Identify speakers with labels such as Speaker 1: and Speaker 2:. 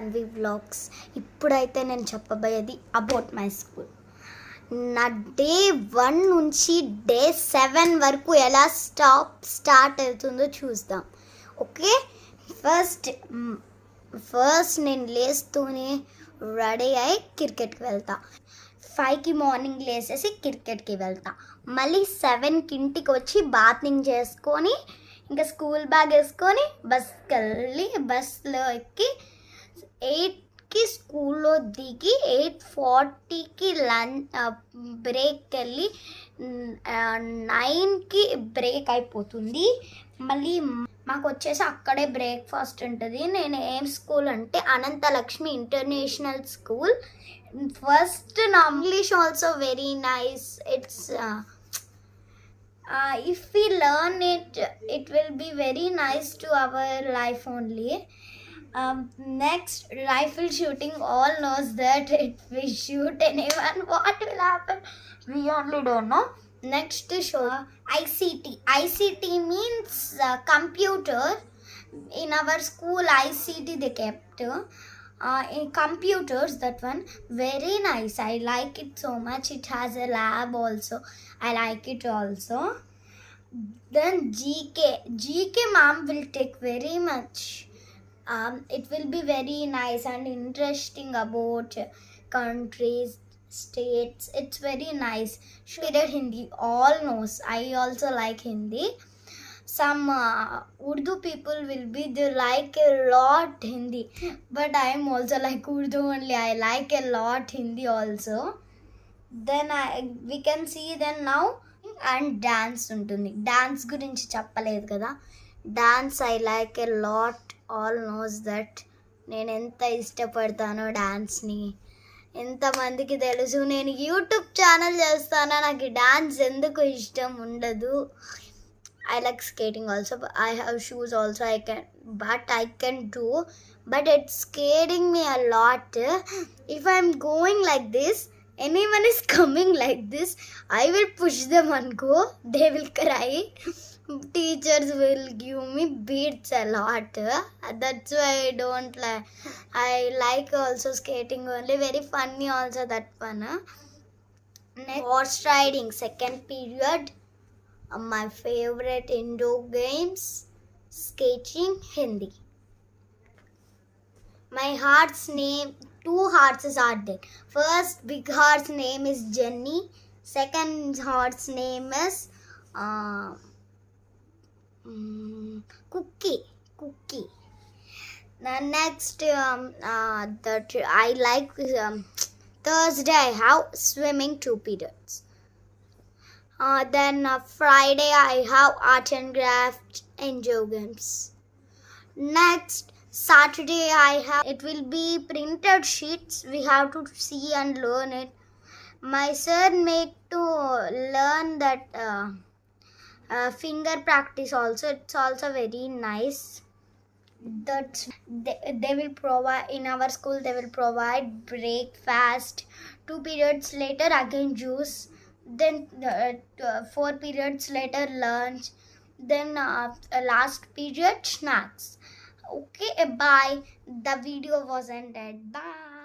Speaker 1: Anvi blogs ఇప్పుడైతే నేను చెప్పబోయేది అబౌట్ మై స్కూల్ నా డే వన్ నుంచి డే సెవెన్ వరకు ఎలా స్టాప్ స్టార్ట్ అవుతుందో చూద్దాం. ఓకే ఫస్ట్ ఫస్ట్ నేను లేస్తూనే రెడీ అయి క్రికెట్కి వెళ్తా. ఫైవ్కి మార్నింగ్ లేసేసి క్రికెట్కి వెళ్తా. మళ్ళీ సెవెన్కి ఇంటికి వచ్చి బాత్నింగ్ చేసుకొని ఇంకా స్కూల్ బ్యాగ్ వేసుకొని బస్కి వెళ్ళి బస్లో ఎక్కి ఎయిట్కి స్కూల్లో దిగి ఎయిట్ ఫార్టీకి లంచ్ బ్రేక్ వెళ్ళి నైన్కి బ్రేక్ అయిపోతుంది. మళ్ళీ మాకు వచ్చేసి అక్కడే బ్రేక్ఫాస్ట్ ఉంటుంది. నేను ఏం స్కూల్ అంటే అనంతలక్ష్మి ఇంటర్నేషనల్ స్కూల్. ఫస్ట్ నా English also very nice. It's if we learn it it will be very nice to our life only. Um, next rifle shooting. All knows that if we shoot anyone what will happen? We only don't know. Next show ict ict means uh, computer. In our school ict they kept. Uh, in computers that one very nice. I like it so much. It has a lab also. I like it also. Then gk gk mom will take very much it will be very nice and interesting about countries states it's very nice Shreedar hindi all knows i also like hindi some uh, urdu people will be they like a lot hindi but i am also like urdu only i like a lot hindi also then I, we can see then now and dance ఉంటుంది dance గురించి చెప్పలేదు కదా dance I like a lot all knows that నేను ఎంత ఇష్టపడతానో డ్యాన్స్ని ఎంతమందికి తెలుసు? నేను YouTube channel చేస్తానా? నాకు డ్యాన్స్ ఎందుకు ఇష్టం ఉండదు? I like skating also I have shoes also I can but I can do but it's skating me a lot if I'm going like this anyone coming coming like this I will push and అనుకో they will cry teachers will give me beats a lot. That's why i don't like i like also skating only. Very funny also that one next. Horse riding second period. Uh, my favorite indoor games skating hindi. My heart's name two hearts are there. First big heart's name is jenny. Second heart's name is uh, cookie cookie the next um, uh, that i like um, thursday i have swimming two periods uh, then uh, friday i have art and craft and games next Saturday I have it will be printed sheets. We have to see and learn it. My sir made to learn that uh, uh, finger practice also. It's also very nice. That they, they will provide in our school. They will provide breakfast. Two periods later again juice. Then uh, uh, four periods later lunch. Then uh, last period snacks okay bye the video was ended bye